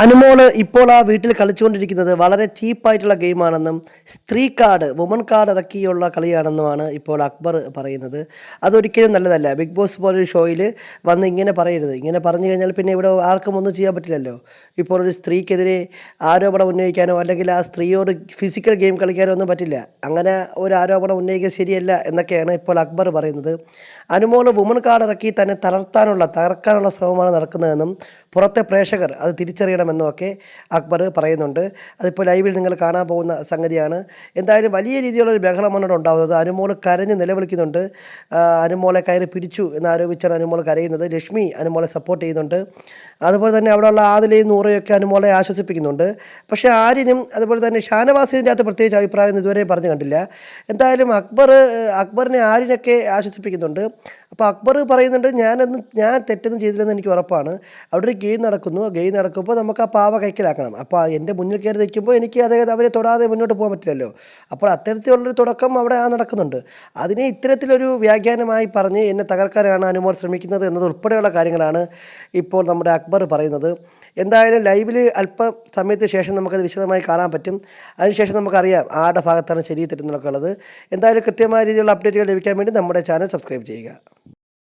അനുമോൾ ഇപ്പോൾ ആ വീട്ടിൽ കളിച്ചുകൊണ്ടിരിക്കുന്നത് വളരെ ചീപ്പായിട്ടുള്ള ഗെയിമാണെന്നും സ്ത്രീ കാർഡ് വുമൺ കാർഡ് ഇറക്കിയുള്ള കളിയാണെന്നുമാണ് ഇപ്പോൾ അക്ബർ പറയുന്നത്. അതൊരിക്കലും നല്ലതല്ല. ബിഗ് ബോസ് പോലൊരു ഷോയിൽ വന്ന് ഇങ്ങനെ പറയരുത്. ഇങ്ങനെ പറഞ്ഞു കഴിഞ്ഞാൽ പിന്നെ ഇവിടെ ആർക്കും ഒന്നും ചെയ്യാൻ പറ്റില്ലല്ലോ. ഇപ്പോൾ ഒരു സ്ത്രീക്കെതിരെ ആരോപണം ഉന്നയിക്കാനോ അല്ലെങ്കിൽ ആ സ്ത്രീയോട് ഫിസിക്കൽ ഗെയിം കളിക്കാനോ ഒന്നും പറ്റില്ല. അങ്ങനെ ഒരു ആരോപണം ഉന്നയിക്കുക ശരിയല്ല എന്നൊക്കെയാണ് ഇപ്പോൾ അക്ബർ പറയുന്നത്. അനുമോൾ വുമൺ കാർഡ് ഇറക്കി തന്നെ തളർത്താനുള്ള തകർക്കാനുള്ള ശ്രമമാണ് നടക്കുന്നതെന്നും പുറത്തെ പ്രേക്ഷകർ അത് തിരിച്ചറിയണമെന്നും ഒക്കെ അക്ബർ പറയുന്നുണ്ട്. അതിപ്പോൾ ലൈവിൽ നിങ്ങൾ കാണാൻ പോകുന്ന സംഗതിയാണ്. എന്തായാലും വലിയ രീതിയിലുള്ള ഒരു ബഹളമാണ് ഇവിടെ ഉണ്ടാകുന്നത്. അനുമോൾ കരഞ്ഞ് നിലവിളിക്കുന്നുണ്ട്. അനുമോളെ കയറി പിടിച്ചു എന്നാരോപിച്ചാണ് അനുമോൾ കരയുന്നത്. ലക്ഷ്മി അനുമോളെ സപ്പോർട്ട് ചെയ്യുന്നുണ്ട്. അതുപോലെ തന്നെ അവിടെയുള്ള ആദിലയും നൂറയൊക്കെ അനുമോളെ ആശ്വസിപ്പിക്കുന്നുണ്ട്. പക്ഷേ ആര്യനും അതുപോലെ തന്നെ ഷാനവാസിന്റെ അകത്ത് പ്രത്യേകിച്ച് അഭിപ്രായം ഇതുവരെ പറഞ്ഞു കണ്ടില്ല. എന്തായാലും അക്ബർ അക്ബറിനെ ആര്യനൊക്കെ ആശ്വസിപ്പിക്കുന്നുണ്ട്. അപ്പോൾ അക്ബർ പറയുന്നുണ്ട് ഞാനൊന്നും ഞാൻ തെറ്റൊന്നും ചെയ്തില്ലെന്ന് എനിക്ക് ഉറപ്പാണ്. അവിടെ ഒരു ഗെയിം നടക്കുന്നു. ഗെയിം നടക്കുമ്പോൾ നമുക്ക് ആ പാവ കൈക്കലാക്കണം. അപ്പോൾ എന്റെ മുന്നിൽ കയറി നിൽക്കുമ്പോൾ എനിക്ക് അതായത് അവരെ തൊടാതെ മുന്നോട്ട് പോകാൻ പറ്റില്ലല്ലോ. അപ്പോൾ അത്തരത്തിലുള്ളൊരു തുടക്കം അവിടെ ആ നടക്കുന്നുണ്ട്. അതിനെ ഇത്തരത്തിലൊരു വ്യാഖ്യാനമായി പറഞ്ഞ് എന്നെ തകർക്കാനാണ് അനുമോൾ ശ്രമിക്കുന്നത് എന്നത് ഉൾപ്പെടെയുള്ള കാര്യങ്ങളാണ് ഇപ്പോൾ നമ്മുടെ അക്ബർ പറയുന്നത്. എന്തായാലും ലൈവിൽ അല്പം സമയത്ത് ശേഷം നമുക്കത് വിശദമായി കാണാൻ പറ്റും. അതിനുശേഷം നമുക്കറിയാം ആരുടെ ഭാഗത്താണ് ശരി തെറ്റെന്നൊക്കെ ഉള്ളത്. എന്തായാലും കൃത്യമായ രീതിയിലുള്ള അപ്ഡേറ്റുകൾ ലഭിക്കാൻ വേണ്ടി നമ്മുടെ ചാനൽ സബ്സ്ക്രൈബ് ചെയ്യുക.